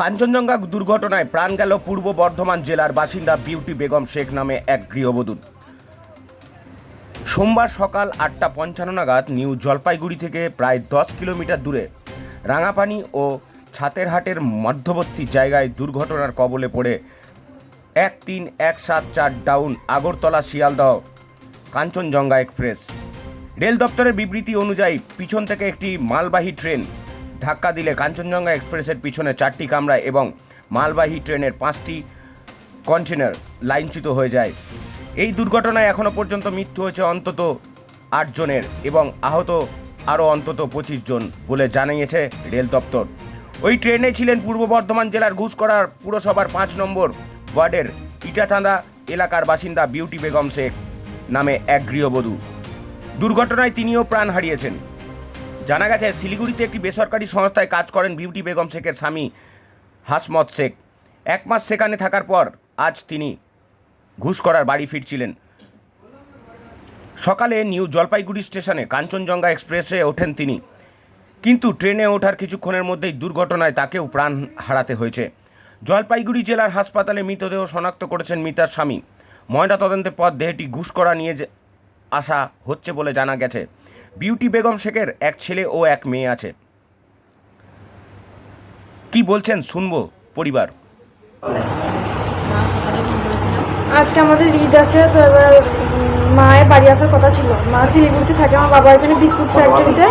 কাঞ্চনজঙ্ঘা দুর্ঘটনায় প্রাণ গেল পূর্ব বর্ধমান জেলার বাসিন্দা বিউটি বেগম শেখ নামে এক গৃহবধূ সোমবার সকাল আটটা পঞ্চান্ন নাগাদ নিউ জলপাইগুড়ি থেকে প্রায় দশ কিলোমিটার দূরে রাঙাপানি ও ছাতেরহাটের মধ্যবর্তী জায়গায় দুর্ঘটনার কবলে পড়ে এক তিন এক সাত চার down Agartala Sealdah Kanchenjunga express. Rail দপ্তরের বিবৃতি অনুযায়ী পিছন থেকে একটি মালবাহী ট্রেন ধাক্কা দিলে কাঞ্চনজঙ্ঘা এক্সপ্রেসের পিছনে চারটি কামরা এবং মালবাহী ট্রেনের পাঁচটি কন্টেনার লাইনচ্যুত হয়ে যায়। এই দুর্ঘটনায় এখনও পর্যন্ত মৃত্যু হয়েছে অন্তত আটজনের এবং আহত আরও অন্তত পঁচিশ জন বলে জানিয়েছে রেল দপ্তর। ওই ট্রেনে ছিলেন পূর্ব বর্ধমান জেলার ঘুষকরার পুরসভার পাঁচ নম্বর ওয়ার্ডের ইটাচাঁদা এলাকার বাসিন্দা বিউটি বেগম শেখ নামে এক গৃহবধূ। দুর্ঘটনায় তিনিও প্রাণ হারিয়েছেন। জানা গেছে, শিলিগুড়িতে একটি বেসরকারি সংস্থায় কাজ করেন বিউটি বেগম শেখের স্বামী হাসমত শেখ। এক মাস সেখানে থাকার পর আজ তিনি ঘুষ করার বাড়ি ফিরছিলেন। সকালে নিউ জলপাইগুড়ি স্টেশনে কাঞ্চনজঙ্ঘা এক্সপ্রেসে ওঠেন তিনি। কিন্তু ট্রেনে ওঠার কিছুক্ষণের মধ্যেই দুর্ঘটনায় তাকেও প্রাণ হারাতে হয়েছে। জলপাইগুড়ি জেলার হাসপাতালে মৃতদেহ শনাক্ত করেছেন মিতার স্বামী। ময়নাতদন্তের পর দেহটি ঘুষ করা নিয়ে আসা হচ্ছে বলে জানা গেছে। বিউটি বেগম শেখের এক ছেলে ও এক মেয়ে আছে। কি বলছেন শুনব পরিবার? আজকে আমাদের ঈদ আছে, তো এবার মায়ের বাড়ি আসার কথা ছিল। মা শিলিগুড়িতে থাকে, আমার বাবা এখানে বিস্কুট ফ্যাক্টরিতে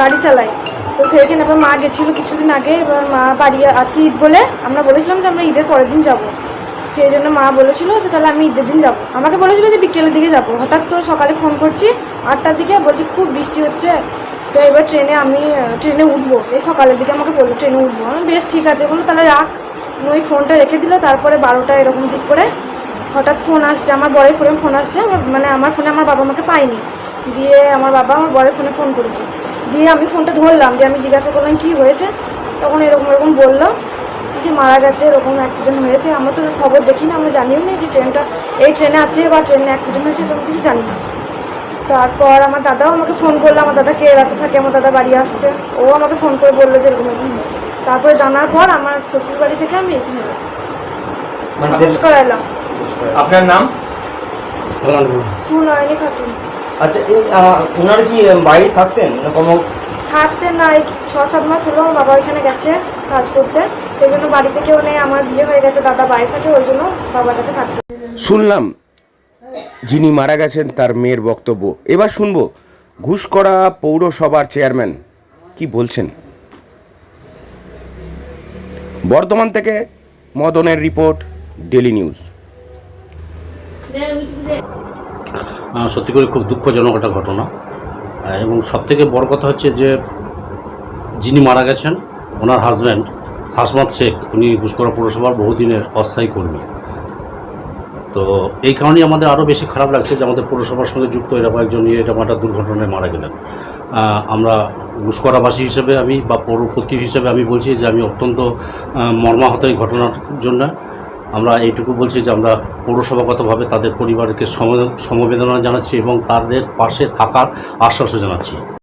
গাড়ি চালায়। তো সেইখানে এবার মা গেছিল কিছুদিন আগে, এবার মা বাড়ি আজকে ঈদ বলে আমরা বলেছিলাম যে আমরা ঈদের পরের দিন যাব। সেই জন্য মা বলেছিল যে তাহলে আমি ঈদের দিন যাব। আমাকে বলেছিল যে বিকেলের দিকে যাব। হঠাৎ করে সকালে ফোন করছি, আটটার দিকে। বলছি, খুব বৃষ্টি হচ্ছে। তো এবার ট্রেনে আমি, ট্রেনে উঠবো। এই সকালের দিকে আমাকে বলল, ট্রেনে উঠবো। আমি বেশ, ঠিক আছে। বলল, তাহলে রাখ। ওই ফোনটা রেখে দিল। তারপরে বারোটা এরকম দিক করে হঠাৎ ফোন আসছে। আমার বরের ফোনে ফোন আসছে। আমার মানে আমার ফোনে আমার বাবা আমাকে পাইনি দিয়ে আমার বাবা আমার বরের ফোনে ফোন করেছে। দিয়ে আমি ফোনটা ধরলাম। দিয়ে আমি জিজ্ঞাসা করলাম, কী হয়েছে? তখন এরকম এরকম বলল। যে মারা গেছে এরকম অ্যাক্সিডেন্ট হয়েছে আমরা তো খবর দেখি না আমরা জানিও না যে ট্রেনটা এই ট্রেনে আছে বা ট্রেনে অ্যাক্সিডেন্ট হয়েছে সব কিছু জানি না। তারপর আমার দাদাও আমাকে ফোন করল আমার দাদা কে রাতে থাকে আমার দাদা বাড়ি আসছে ও আমাকে ফোন করে বলল যে এরকম এরকম হয়েছে। তারপরে জানার পর আমার শ্বশুর বাড়ি থেকে আমি এখানে এলাম। মানে করাইলাম আপনার নাম? সুনয়নী খাতুন। আচ্ছা এই ওনার কি বাইরে থাকতেন? না কোনো থাকতে না এই ছ সাত মাস হলো আমার বাবা ওইখানে গেছে কাজ করতে। সেই জন্য বাড়িতে কেউ নেই আমার বিয়ে হয়ে গেছে দাদা বাড়ি থাকে ওই জন্য বাবার কাছে থাকতে শুনলাম যিনি মারা গেছেন তার মেয়ের বক্তব্য। এবার শুনব ঘুষ করা পৌরসভার চেয়ারম্যান কি বলছেন? বর্ধমান থেকে মদনের রিপোর্ট ডেলি নিউজ। সত্যি করে খুব দুঃখজনক একটা ঘটনা। এবং সবথেকে বড় কথা হচ্ছে যে যিনি মারা গেছেন ওনার হাজব্যান্ড হাসমত শেখ, উনি ঘুষকরা পৌরসভার বহুদিনের অস্থায়ী কর্মী। তো এই কারণেই আমাদের আরও বেশি খারাপ লাগছে যে আমাদের পৌরসভার সঙ্গে যুক্ত এরকম একজন নিয়ে এরকম একটা দুর্ঘটনায় মারা গেলেন। আমরা ঘুষকরাবাসী হিসেবে আমি বা পৌরপতি হিসেবে আমি বলছি যে আমি অত্যন্ত মর্মাহত এই ঘটনার জন্য। আমরা এইটুকু বলছি যে আমরা পৌরসভাগতভাবে তাদের পরিবারকে সম- সমবেদনা জানাচ্ছি এবং তাদের পাশে থাকার আশ্বাসও জানাচ্ছি।